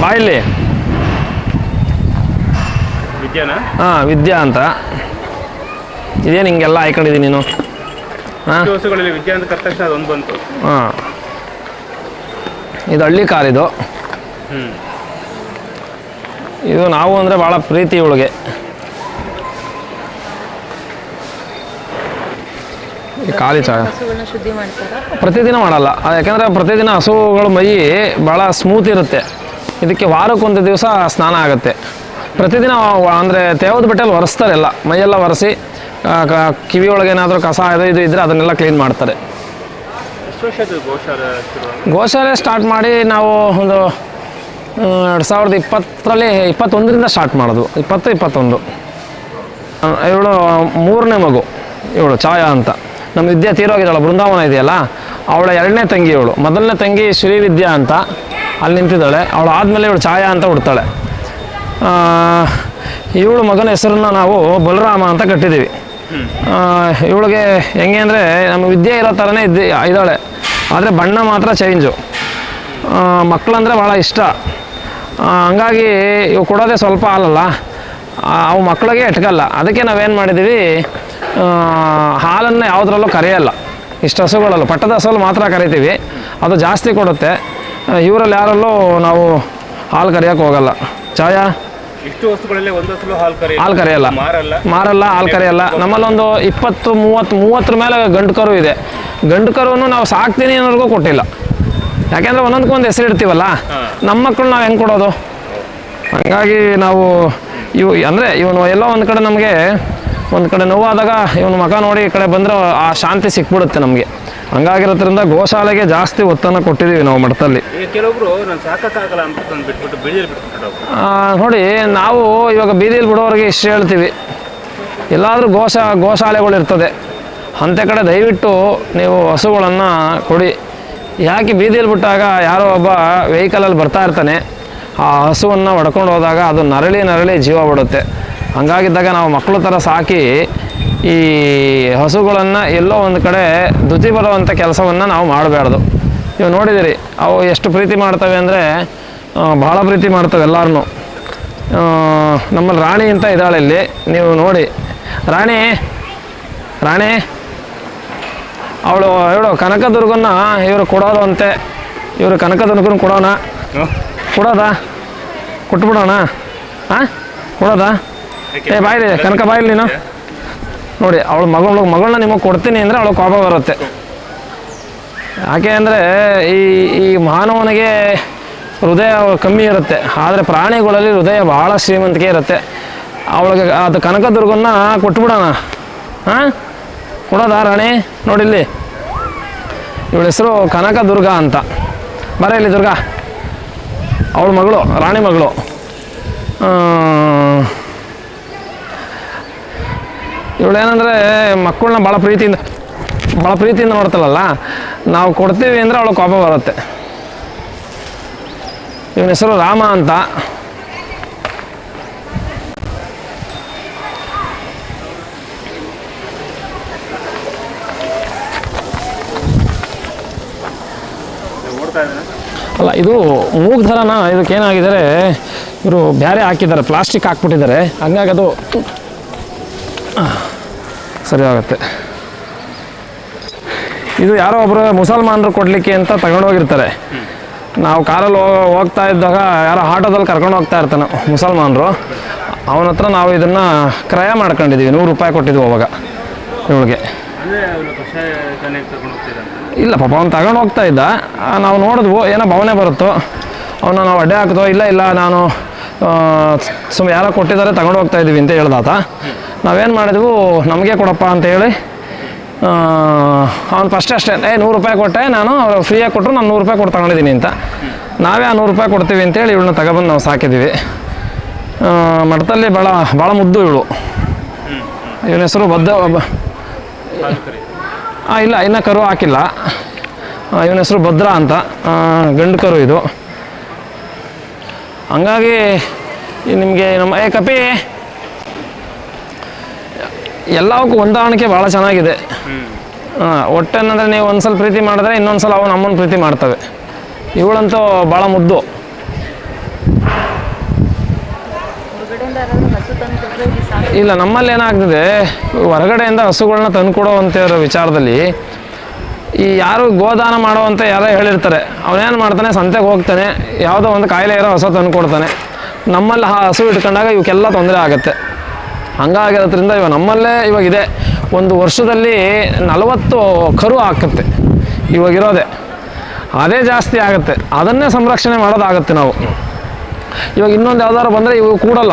ಬಾ ಇಲ್ಲಿ. ವಿದ್ಯಾನ? ಹಾಂ ವಿದ್ಯಾ ಅಂತ. ಇದೇನು ಹಿಂಗೆಲ್ಲ ಹಾಕೊಂಡಿದ್ದೀನಿ ನೀನು? ಹಾಂ? ವಿದ್ಯಾ ಅಂತ ಕರೆದ ತಕ್ಷಣ ಅದೊಂದು ಬಂತು. ಹಾಂ. ಇದು ಹಳ್ಳಿ ಕಾರಿದು ಇದು. ಇದು ನಾವು ಅಂದರೆ ಭಾಳ ಪ್ರೀತಿ ಇವಳಿಗೆ. ಈ ಖಾಲಿ ಚಾ ಹಸುಗಳನ್ನ ಶುದ್ಧಿ ಮಾಡ್ತಾರಾ? ಪ್ರತಿದಿನ ಮಾಡಲ್ಲ. ಯಾಕಂದ್ರೆ ಪ್ರತಿದಿನ ಹಸುಗಳು ಮೈ ಭಾಳ ಸ್ಮೂತ್ ಇರುತ್ತೆ. ಇದಕ್ಕೆ ವಾರಕ್ಕೊಂದು ದಿವಸ ಸ್ನಾನ ಆಗುತ್ತೆ. ಪ್ರತಿದಿನ ಅಂದರೆ ತೇವದ ಬಟ್ಟೆಯಲ್ಲಿ ಒರೆಸ್ತಾರೆ ಎಲ್ಲ. ಮೈಯೆಲ್ಲ ಒರೆಸಿ ಕಿವಿಯೊಳಗೆ ಕಿವಿ ಏನಾದರೂ ಕಸ ಅದು ಇದು ಇದ್ದರೆ ಅದನ್ನೆಲ್ಲ ಕ್ಲೀನ್ ಮಾಡ್ತಾರೆ. ಗೋಶಾಲ ಸ್ಟಾರ್ಟ್ ಮಾಡಿ ನಾವು ಒಂದು ಎರಡು ಸಾವಿರದ ಇಪ್ಪತ್ತರಲ್ಲಿ ಇಪ್ಪತ್ತೊಂದರಿಂದ ಸ್ಟಾರ್ಟ್ ಮಾಡೋದು. ಇಪ್ಪತ್ತು ಇಪ್ಪತ್ತೊಂದು. ಇವಳು ಮೂರನೇ ಮಗು ಇವಳು ಛಾಯಾ ಅಂತ. ನಮ್ಮ ವಿದ್ಯೆ ತೀರೋಗಿದ್ದಾಳೆ ಬೃಂದಾವನ ಇದೆಯಲ್ಲ ಅವಳ ಎರಡನೇ ತಂಗಿ ಇವಳು ಮೊದಲನೇ ತಂಗಿ ಶ್ರೀವಿದ್ಯಾ ಅಂತ. ಅಲ್ಲಿ ನಿಂತಿದ್ದಾಳೆ. ಅವಳು ಆದಮೇಲೆ ಇವಳು ಛಾಯಾ ಅಂತ ಹುಡ್ತಾಳೆ. ಇವಳು ಮಗನ ಹೆಸರನ್ನ ನಾವು ಬಲರಾಮ ಅಂತ ಕಟ್ಟಿದ್ದೀವಿ. ಇವಳಿಗೆ ಹೆಂಗೆ ಅಂದರೆ ನಮ್ಮ ವಿದ್ಯೆ ಇರೋ ಥರನೇ ಇದ್ದ, ಇದ್ದಾಳೆ. ಆದರೆ ಬಣ್ಣ ಮಾತ್ರ ಚೇಂಜು ಮಕ್ಕಳಂದರೆ ಭಾಳ ಇಷ್ಟ. ಹಂಗಾಗಿ ಇವು ಕೊಡೋದೇ ಸ್ವಲ್ಪ ಹಾಲಲ್ಲ. ಅವು ಮಕ್ಕಳಿಗೆ ಎಟ್ಕಲ್ಲ. ಅದಕ್ಕೆ ನಾವೇನು ಮಾಡಿದ್ದೀವಿ ಹಾಲನ್ನು ಯಾವುದ್ರಲ್ಲೂ ಕರೆಯಲ್ಲ. ಇಷ್ಟು ಹಸುಗಳಲ್ಲೂ, ಪಟ್ಟದ ಹಸುಗಳು ಮಾತ್ರ ಕರಿತೀವಿ. ಅದು ಜಾಸ್ತಿ ಕೊಡುತ್ತೆ. ಇವರಲ್ಲಿ ಯಾರಲ್ಲೂ ನಾವು ಹಾಲು ಕರೆಯಕ್ಕೆ ಹೋಗಲ್ಲ. ಛಾಯಾ? ಇಷ್ಟು ವಸ್ತುಗಳಲ್ಲಿ ಒಂದು ಹಸಲು ಹಾಲು ಕರಿ. ಹಾಲು ಕರೆಯಲ್ಲ. ಮಾರಲ್ಲ. ಮಾರಲ್ಲ ಹಾಲು ಕರೆಯಲ್ಲ. ನಮ್ಮಲ್ಲೊಂದು ಇಪ್ಪತ್ತು ಮೂವತ್ತು ಮೂವತ್ತರ ಮೇಲೆ ಗಂಡು ಕರು ಇದೆ. ಗಂಡು ಕರುವನ್ನು ನಾವು ಸಾಕ್ತೀನಿ ಅನ್ನೋರ್ಗೂ ಕೊಟ್ಟಿಲ್ಲ. ಯಾಕೆಂದರೆ ಒಂದೊಂದಕ್ಕೊಂದು ಹೆಸರು ಇಡ್ತೀವಲ್ಲ? ನಮ್ಮ ಮಕ್ಕಳು ನಾವು ಹೆಂಗೆ ಕೊಡೋದು? ಹಂಗಾಗಿ ನಾವು ಇವು ಅಂದರೆ ಇವನು ಎಲ್ಲೋ ಒಂದು ಕಡೆ ನಮಗೆ ಒಂದು ಕಡೆ ನೋವಾದಾಗ ಇವನು ಮಗ ನೋಡಿ ಈ ಕಡೆ ಬಂದರೆ ಆ ಶಾಂತಿ ಸಿಕ್ಬಿಡುತ್ತೆ ನಮಗೆ. ಹಂಗಾಗಿರೋದ್ರಿಂದ ಗೋಶಾಲೆಗೆ ಜಾಸ್ತಿ ಒತ್ತನ್ನು ಕೊಟ್ಟಿದ್ದೀವಿ ನಾವು ಮಠದಲ್ಲಿ. ಈಗ ಕೆಲವೊಬ್ರು ನಾನು ಸಾಕಾಗಲ್ಲ ಅಂತ ತಂದು ಬಿಟ್ಬಿಟ್ಟು ಬಿಳಿಯಲ್ಲಿ ಬಿಟ್ಬಿಟ್ಟು ಆ, ನೋಡಿ ನಾವು ಇವಾಗ ಬೀದಿಯಲ್ಲಿ ಬಿಡೋರಿಗೆ ಇಷ್ಟು ಹೇಳ್ತೀವಿ. ಎಲ್ಲಾದರೂ ಗೋಶ ಗೋಶಾಲೆಗಳು ಇರ್ತದೆ. ಅಂಥ ಕಡೆ ದಯವಿಟ್ಟು ನೀವು ಹಸುಗಳನ್ನು ಕೊಡಿ. ಯಾಕೆ ಬೀದಿಯಲ್ಲಿ ಬಿಟ್ಟಾಗ ಯಾರೋ ಒಬ್ಬ ವೆಹಿಕಲಲ್ಲಿ ಬರ್ತಾ ಇರ್ತಾನೆ ಆ ಹಸುವನ್ನು ಹೊಡ್ಕೊಂಡು ಹೋದಾಗ ಅದು ನರಳಿ ನರಳಿ ಜೀವ ಬಿಡುತ್ತೆ. ಹಂಗಾಗಿದ್ದಾಗ ನಾವು ಮಕ್ಕಳ ಥರ ಸಾಕಿ ಈ ಹಸುಗಳನ್ನು ಎಲ್ಲೋ ಒಂದು ಕಡೆ ದುತಿ ಬರುವಂಥ ಕೆಲಸವನ್ನು ನಾವು ಮಾಡಬಾರ್ದು. ನೀವು ನೋಡಿದಿರಿ, ಅವು ಎಷ್ಟು ಪ್ರೀತಿ ಮಾಡ್ತವೆ ಅಂದರೆ ಭಾಳ ಪ್ರೀತಿ ಮಾಡ್ತವೆ ಎಲ್ಲರೂ ನಮ್ಮಲ್ಲಿ ರಾಣಿ ಅಂತ ಇದ್ದಾಳೆ ಇಲ್ಲಿ, ನೀವು ನೋಡಿ. ರಾಣಿ ರಾಣಿ, ಅವಳು ಹೇಳು ಕನಕದುರ್ಗನ ಇವರು ಕೊಡೋದು ಅಂತೆ. ಇವರು ಕನಕದುರ್ಗನ ಕೊಡೋಣ. ಕೊಡೋದ? ಕೊಟ್ಬಿಡೋಣ. ಹಾಂ ಕೊಡೋದಾ? ಏ ಬಾಯ್ಲಿ ಕನಕ ಬಾಯ್ಲಿ ನೀನು. ನೋಡಿ, ಅವಳು ಮಗಳು ಮಗಳನ್ನ ನಿಮಗೆ ಕೊಡ್ತೀನಿ ಅಂದರೆ ಅವಳು ಕೋಪ ಬರುತ್ತೆ. ಯಾಕೆ ಅಂದರೆ ಈ ಈ ಮಾನವನಿಗೆ ಹೃದಯ ಕಮ್ಮಿ ಇರುತ್ತೆ. ಆದರೆ ಪ್ರಾಣಿಗಳಲ್ಲಿ ಹೃದಯ ಭಾಳ ಶ್ರೀಮಂತಿಕೆ ಇರುತ್ತೆ. ಅವಳಿಗೆ ಅದು ಕನಕದುರ್ಗನ್ನ ಕೊಟ್ಬಿಡೋಣ. ಹಾಂ ಕೊಡೋದಾ ರಾಣಿ? ನೋಡಿಲ್ಲಿ ಇವಳ ಹೆಸರು ಕನಕದುರ್ಗ ಅಂತ. ಬರ ಇಲ್ಲಿ ದುರ್ಗಾ. ಅವಳ ಮಗಳು, ರಾಣಿ ಮಗಳು. ಇವಳೇನಂದರೆ, ಮಕ್ಕಳನ್ನ ಭಾಳ ಪ್ರೀತಿಯಿಂದ ಭಾಳ ಪ್ರೀತಿಯಿಂದ ನೋಡ್ತಾಳಲ್ಲ, ನಾವು ಕೊಡ್ತೀವಿ ಅಂದರೆ ಅವಳು ಕೋಪ ಬರುತ್ತೆ. ಇವನ ಹೆಸರು ರಾಮ ಅಂತ. ಅಲ್ಲ, ಇದು ಮೂಗ್ ಥರನ, ಇದಕ್ಕೇನಾಗಿದ್ದಾರೆ, ಇವರು ಬೇರೆ ಹಾಕಿದ್ದಾರೆ, ಪ್ಲಾಸ್ಟಿಕ್ ಹಾಕ್ಬಿಟ್ಟಿದ್ದಾರೆ. ಹಂಗಾಗಿ ಅದು ಸರಿ ಆಗುತ್ತೆ. ಇದು ಯಾರೋ ಒಬ್ಬರು ಮುಸಲ್ಮಾನರು ಕೊಡಲಿಕ್ಕೆ ಅಂತ ತಗೊಂಡೋಗಿರ್ತಾರೆ ನಾವು ಕಾರಲ್ಲಿ ಹೋಗ್ತಾ ಇದ್ದಾಗ ಯಾರೋ ಆಟೋದಲ್ಲಿ ಕರ್ಕೊಂಡು ಹೋಗ್ತಾ ಇರ್ತಾನೆ ಮುಸಲ್ಮಾನರು. ಅವನ ಹತ್ರ ನಾವು ಇದನ್ನು ಕ್ರಯ ಮಾಡ್ಕೊಂಡಿದ್ದೀವಿ ನೂರು ರೂಪಾಯಿ ಕೊಟ್ಟಿದ್ವಿ ಅವಾಗ ಇವಳಿಗೆ. ಇಲ್ಲ ಪಾಪ ಅವ್ನು ತಗೊಂಡು ಹೋಗ್ತಾ ಇದ್ದ. ನಾವು ನೋಡಿದ್ವು ಏನೋ ಭಾವನೆ ಬರುತ್ತೋ. ಅವನ್ನ ನಾವು ಅಡ್ಡೆ ಹಾಕಿದೋ ಇಲ್ಲ ಇಲ್ಲ ನಾನು ಸುಮ್ಮನೆ ಯಾರೋ ಕೊಟ್ಟಿದ್ದಾರೆ ತಗೊಂಡು ಹೋಗ್ತಾ ಇದ್ದೀವಿ ಅಂತ ಹೇಳ್ದಾತ. ನಾವೇನು ಮಾಡಿದ್ವು, ನಮಗೆ ಕೊಡಪ್ಪ ಅಂತ ಹೇಳಿ ಅವ್ನು ಫಸ್ಟ್ ಅಷ್ಟೇ, ಏ, ನೂರು ರೂಪಾಯಿ ಕೊಟ್ಟೆ, ನಾನು ಅವ್ರು ಫ್ರೀಯಾಗಿ ಕೊಟ್ಟರು ನಾನು ನೂರು ರೂಪಾಯಿ ಕೊಟ್ಟು ತಗೊಂಡಿದ್ದೀನಿ ಅಂತ. ನಾವೇ ಆ ನೂರು ರೂಪಾಯಿ ಕೊಡ್ತೀವಿ ಅಂತೇಳಿ ಇವಳನ್ನ ತಗೊಬಂದು ನಾವು ಸಾಕಿದ್ದೀವಿ ಮಠದಲ್ಲಿ ಭಾಳ ಭಾಳ ಮುದ್ದು ಇವಳು. ಇವನ ಹೆಸರು ಬದ್ಧ ಹಾಂ ಇಲ್ಲ, ಇನ್ನೂ ಕರು ಹಾಕಿಲ್ಲ. ಇವನ ಹೆಸರು ಭದ್ರ ಅಂತ. ಗಂಡು ಕರು ಇದು. ಹಂಗಾಗಿ ನಿಮಗೆ ನಮ್ಮ, ಏ, ಕಪಿ ಎಲ್ಲವಕ್ಕೂ ಹೊಂದಾಣಿಕೆ ಭಾಳ ಚೆನ್ನಾಗಿದೆ. ಹಾಂ ಒಟ್ಟೇನಂದರೆ ನೀವು ಒಂದು ಸಲ ಪ್ರೀತಿ ಮಾಡಿದ್ರೆ ಇನ್ನೊಂದು ಸಲ ಅವು ನಮ್ಮನ್ನು ಪ್ರೀತಿ ಮಾಡ್ತವೆ. ಇವಳಂತೂ ಭಾಳ ಮುದ್ದು. ಇಲ್ಲಿ ನಮ್ಮಲ್ಲಿ ಏನಾಗ್ತದೆ ಹೊರಗಡೆಯಿಂದ ಹಸುಗಳನ್ನ ಅಂತಿರೋ ವಿಚಾರದಲ್ಲಿ ಈ ಯಾರು ಗೋದಾನ ಮಾಡುವಂತ ಯಾರೋ ಹೇಳಿರ್ತಾರೆ. ಅವನೇನು ಮಾಡ್ತಾನೆ ಸಂತೆಗೆ ಹೋಗ್ತಾನೆ ಯಾವುದೋ ಒಂದು ಕಾಯಿಲೆ ಇರೋ ಹಸು ತಂದು ಕೊಡ್ತಾನೆ. ನಮ್ಮಲ್ಲಿ ಆ ಹಸು ಇಟ್ಕೊಂಡಾಗ ಇವಕ್ಕೆಲ್ಲ ತೊಂದರೆ ಆಗುತ್ತೆ. ಹಂಗಾಗಿರೋದ್ರಿಂದ ಇವಾಗ ನಮ್ಮಲ್ಲೇ ಇವಾಗ ಇದೆ. ಒಂದು ವರ್ಷದಲ್ಲಿ ನಲವತ್ತು ಕರು ಹಾಕುತ್ತೆ. ಇವಾಗಿರೋದೆ ಅದೇ ಜಾಸ್ತಿ ಆಗುತ್ತೆ. ಅದನ್ನೇ ಸಂರಕ್ಷಣೆ ಮಾಡೋದಾಗುತ್ತೆ ನಾವು. ಇವಾಗ ಇನ್ನೊಂದು ಯಾವ್ದಾದ್ರು ಬಂದರೆ ಇವು ಕೂಡಲ್ಲ.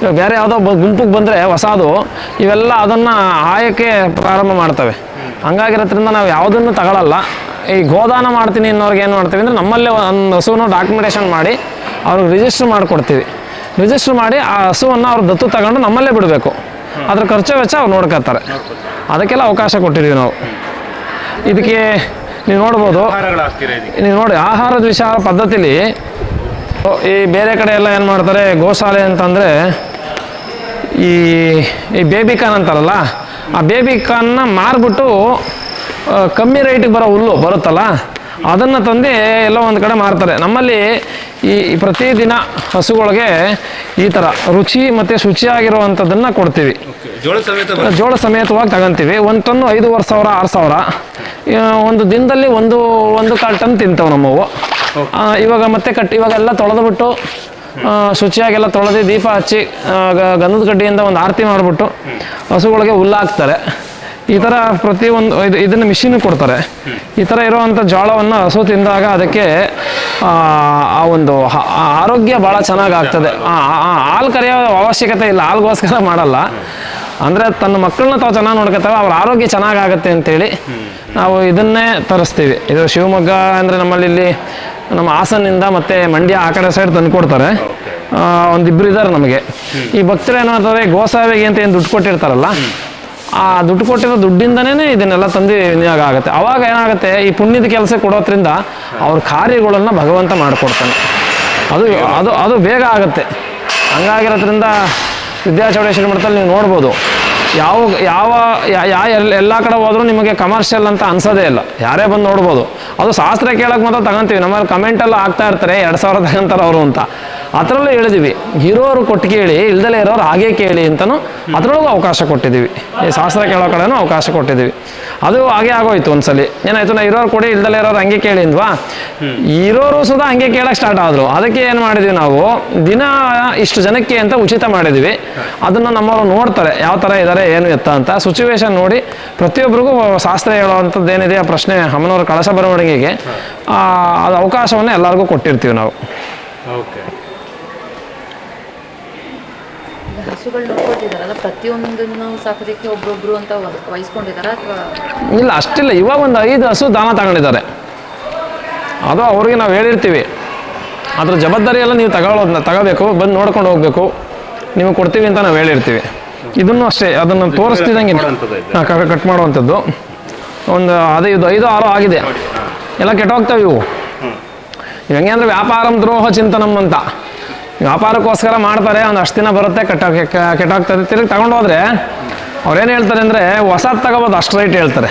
ಇವಾಗ ಬೇರೆ ಯಾವುದೋ ಬ, ಗುಂಪಿಗೆ ಬಂದರೆ ಹೊಸದು, ಇವೆಲ್ಲ ಅದನ್ನು ಆಯಕ್ಕೆ ಪ್ರಾರಂಭ ಮಾಡ್ತವೆ. ಹಂಗಾಗಿರೋದ್ರಿಂದ ನಾವು ಯಾವುದನ್ನು ತಗೊಳ್ಳಲ್ಲ ಈ ಗೋದಾನ ಮಾಡ್ತೀನಿ ಅನ್ನೋರ್ಗೆ ಏನು ಮಾಡ್ತೀವಿ ಅಂದರೆ ನಮ್ಮಲ್ಲೇ ಒಂದು ಹಸುವನ್ನು ಡಾಕ್ಯುಮೆಂಟೇಷನ್ ಮಾಡಿ, ಅವ್ರಿಗೆ ರಿಜಿಸ್ಟ್ರ್ ಮಾಡಿಕೊಡ್ತೀವಿ. ರಿಜಿಸ್ಟ್ರ್ ಮಾಡಿ ಆ ಹಸುವನ್ನು ಅವ್ರು ದತ್ತು ತಗೊಂಡು ನಮ್ಮಲ್ಲೇ ಬಿಡಬೇಕು. ಅದ್ರ ಖರ್ಚು ವೆಚ್ಚ ಅವ್ರು ನೋಡ್ಕೊತಾರೆ ಅದಕ್ಕೆಲ್ಲ ಅವಕಾಶ ಕೊಟ್ಟಿದ್ದೀವಿ ನಾವು. ಇದಕ್ಕೆ ನೀವು ನೋಡ್ಬೋದು, ನೀವು ನೋಡಿ ಆಹಾರದ ವಿಷಯ ಪದ್ಧತಿಲಿ, ಈ ಬೇರೆ ಕಡೆ ಎಲ್ಲ ಏನು ಮಾಡ್ತಾರೆ, ಗೋಶಾಲೆ ಅಂತಂದರೆ ಈ ಈ ಬೇಬಿ ಕಾನ್ ಅಂತಾರಲ್ಲ, ಆ ಬೇಬಿ ಕಾನ್ನ ಮಾರ್ಬಿಟ್ಟು ಕಮ್ಮಿ ರೇಟಿಗೆ ಬರೋ ಹುಲ್ಲು ಬರುತ್ತಲ್ಲ ಅದನ್ನು ತಂದು ಎಲ್ಲ ಒಂದು ಕಡೆ ಮಾರ್ತಾರೆ. ನಮ್ಮಲ್ಲಿ ಈ ಪ್ರತಿದಿನ ಹಸುಗಳಿಗೆ ಈ ಥರ ರುಚಿ ಮತ್ತು ಶುಚಿಯಾಗಿರುವಂಥದ್ದನ್ನು ಕೊಡ್ತೀವಿ. ಜೋಳ ಸಮೇತ ಜೋಳ ಸಮೇತವಾಗಿ ತಗೊಂತೀವಿ. ಒಂದು ಟನ್ನು ಐದೂವರೆ ಸಾವಿರ ಆರು ಸಾವಿರ. ಒಂದು ದಿನದಲ್ಲಿ ಒಂದು ಒಂದು ಕಾಲು ಟನ್ ತಿಂತಾವೆ ನಮ್ಮವು. ಇವಾಗ ಮತ್ತೆ ಕಟ್ ಇವಾಗೆಲ್ಲ ತೊಳೆದ್ಬಿಟ್ಟು ಶುಚಿಯಾಗೆಲ್ಲ ತೊಳೆದು ದೀಪ ಹಚ್ಚಿ ಗಂಧದ ಕಡ್ಡಿಯಿಂದ ಒಂದು ಆರತಿ ಮಾಡಿಬಿಟ್ಟು ಹಸುಗಳಿಗೆ ಹುಲ್ಲಾಕ್ತಾರೆ ಈ ಥರ ಪ್ರತಿಯೊಂದು ಇದು ಇದನ್ನು ಮಿಷಿನ್ ಕೊಡ್ತಾರೆ. ಈ ಥರ ಇರುವಂಥ ಜೋಳವನ್ನು ಹಸು ತಿಂದಾಗ ಅದಕ್ಕೆ ಆ, ಒಂದು ಆರೋಗ್ಯ ಭಾಳ ಚೆನ್ನಾಗಾಗ್ತದೆ ಹಾಲು ಕರೆಯೋ ಅವಶ್ಯಕತೆ ಇಲ್ಲ ಹಾಲ್ಗೋಸ್ಕರ ಮಾಡಲ್ಲ. ಅಂದರೆ ತನ್ನ ಮಕ್ಕಳನ್ನ ತಾವು ಚೆನ್ನಾಗಿ ನೋಡ್ಕೊತಾವೆ ಅವ್ರ ಆರೋಗ್ಯ ಚೆನ್ನಾಗಾಗತ್ತೆ ಅಂತೇಳಿ ನಾವು ಇದನ್ನೇ ತರಿಸ್ತೀವಿ. ಇದು ಶಿವಮೊಗ್ಗ ಅಂದರೆ ನಮ್ಮಲ್ಲಿ ಇಲ್ಲಿ ನಮ್ಮ ಹಾಸನಿಂದ ಮತ್ತು ಮಂಡ್ಯ ಆ ಕಡೆ ಸೈಡ್ ತಂದು ಕೊಡ್ತಾರೆ. ಒಂದಿಬ್ಬರು ಇದ್ದಾರೆ ನಮಗೆ. ಈ ಭಕ್ತರು ಏನು ಮಾಡ್ತಾರೆ ಗೋಸಾವೆಗೆ ಅಂತ ಏನು ದುಡ್ಡು ಕೊಟ್ಟಿರ್ತಾರಲ್ಲ ಆ ದುಡ್ಡು ಕೊಟ್ಟಿರೋ ದುಡ್ಡಿಂದನೇ ಇದನ್ನೆಲ್ಲ ತಂದು ವಿನಿಯೋಗ ಆಗುತ್ತೆ. ಅವಾಗ ಏನಾಗುತ್ತೆ, ಈ ಪುಣ್ಯದ ಕೆಲಸ ಕೊಡೋದ್ರಿಂದ ಅವ್ರ ಕಾರ್ಯಗಳನ್ನು ಭಗವಂತ ಮಾಡಿಕೊಡ್ತಾನೆ. ಅದು ಅದು ಅದು ಬೇಗ ಆಗುತ್ತೆ. ಹಂಗಾಗಿರೋದ್ರಿಂದ ವಿದ್ಯಾಚೌಡೇಶ್ವರಿ ಮಠದಲ್ಲಿ ನೀವು ನೋಡ್ಬೋದು, ಯಾವ ಯಾವ, ಯಾ- ಎಲ್ಲ ಕಡೆ ಹೋದರೂ ನಿಮಗೆ ಕಮರ್ಷಿಯಲ್ ಅಂತ ಅನ್ಸೋದೇ ಇಲ್ಲ. ಯಾರೇ ಬಂದು ನೋಡ್ಬೋದು. ಅದು ಶಾಸ್ತ್ರ ಕೇಳೋಕ್ಕೆ ಮಾತ್ರ ತಗೊಂತೀವಿ. ನಮ್ಮಲ್ಲಿ ಕಮೆಂಟ್ ಎಲ್ಲ ಆಗ್ತಾ ಇರ್ತಾರೆ, ಎರಡು ಸಾವಿರ ತಗೊಂತಾರೆ ಅವರು ಅಂತ. ಅದರಲ್ಲೂ ಹೇಳಿದೀವಿ. ಇರೋರು ಕೊಟ್ಟು ಕೇಳಿ, ಇಲ್ದಲೇ ಇರೋರು ಹಾಗೆ ಕೇಳಿ ಅಂತಲೂ ಅದರೊಳಗೂ ಅವಕಾಶ ಕೊಟ್ಟಿದ್ದೀವಿ ಈ ಶಾಸ್ತ್ರ ಕೇಳೋ ಕಡೆನೂ ಅವಕಾಶ ಕೊಟ್ಟಿದ್ದೀವಿ ಅದು ಹಾಗೆ ಆಗೋಯ್ತು ಒಂದ್ಸಲಿ. ಏನಾಯ್ತು ನಾ ಇರೋರು ಕೊಡಿ, ಇಲ್ದಲೇ ಇರೋರು ಹಂಗೆ ಕೇಳಿದ್ವಾ ಇರೋರು ಸುದ ಹಂಗೆ ಕೇಳಕ್ಕೆ ಸ್ಟಾರ್ಟ್ ಆದರು. ಅದಕ್ಕೆ ಏನು ಮಾಡಿದ್ವಿ ನಾವು? ದಿನ ಇಷ್ಟು ಜನಕ್ಕೆ ಅಂತ ಉಚಿತ ಮಾಡಿದ್ವಿ. ಅದನ್ನು ನಮ್ಮವರು ನೋಡ್ತಾರೆ. ಯಾವ ಥರ ಇದ್ದಾರೆ ಏನು ಎತ್ತ ಅಂತ. ಸಿಚುವೇಶನ್ ನೋಡಿ ಪ್ರತಿಯೊಬ್ಬರಿಗೂ ಶಾಸ್ತ್ರ ಹೇಳುವಂಥದ್ದು ಏನಿದೆ ಆ ಪ್ರಶ್ನೆ ಅಮ್ಮನವರು ಕಳಸ ಬರವಣಿಗೆಗೆ ಅದು ಅವಕಾಶವನ್ನು ಎಲ್ಲರಿಗೂ ಕೊಟ್ಟಿರ್ತೀವಿ ನಾವು. ಓಕೆ ಈಗ ಹಸುಗಳು ಪ್ರತಿಯೊಂದನ್ನು ಸಾಕೋದಕ್ಕೆ ಒಬ್ರೊಬ್ರು ಅಂತ ಅಥವಾ? ಇಲ್ಲ ಅಷ್ಟಿಲ್ಲ. ಇವಾಗ ಒಂದು ಐದು ಹಸು ದಾನ ತಗೊಂಡಿದ್ದಾರೆ. ಅದು ಅವ್ರಿಗೆ ನಾವು ಹೇಳಿರ್ತೀವಿ. ಅದ್ರ ಜವಾಬ್ದಾರಿ ಎಲ್ಲ ನೀವು ತಗೊಳ್ಳೋದನ್ನ ತಗೋಬೇಕು ಬಂದು ನೋಡ್ಕೊಂಡು ಹೋಗ್ಬೇಕು. ನೀವು ಕೊಡ್ತೀವಿ ಅಂತ ನಾವು ಹೇಳಿರ್ತೀವಿ. ಇದನ್ನು ಅಷ್ಟೇ ಅದನ್ನು ತೋರಿಸ್ತಿದ್ದಂಗೆ ಕಟ್ ಮಾಡುವಂಥದ್ದು ಒಂದು ಅದು ಇದು ಐದು ಆರು ಆಗಿದೆ. ಎಲ್ಲ ಕೆಟ್ಟೋಗ್ತವೆ ಇವು. ಇವ್ ಹೆಂಗೆ ಅಂದರೆ ವ್ಯಾಪಾರಂ ದ್ರೋಹ ಚಿಂತನಂ ಅಂತ. ವ್ಯಾಪಾರಕ್ಕೋಸ್ಕರ ಮಾಡ್ತಾರೆ, ಒಂದು ಅಷ್ಟು ದಿನ ಬರುತ್ತೆ, ಕೆಟ್ಟ ಕೆಟ್ಟಾಗ್ತದೆ. ತಿರುಗಿ ತಗೊಂಡೋದ್ರೆ ಅವ್ರೇನು ಹೇಳ್ತಾರೆ ಅಂದರೆ, ಹೊಸದು ತಗೋಬೋದು ಅಷ್ಟು ರೈಟ್ ಹೇಳ್ತಾರೆ.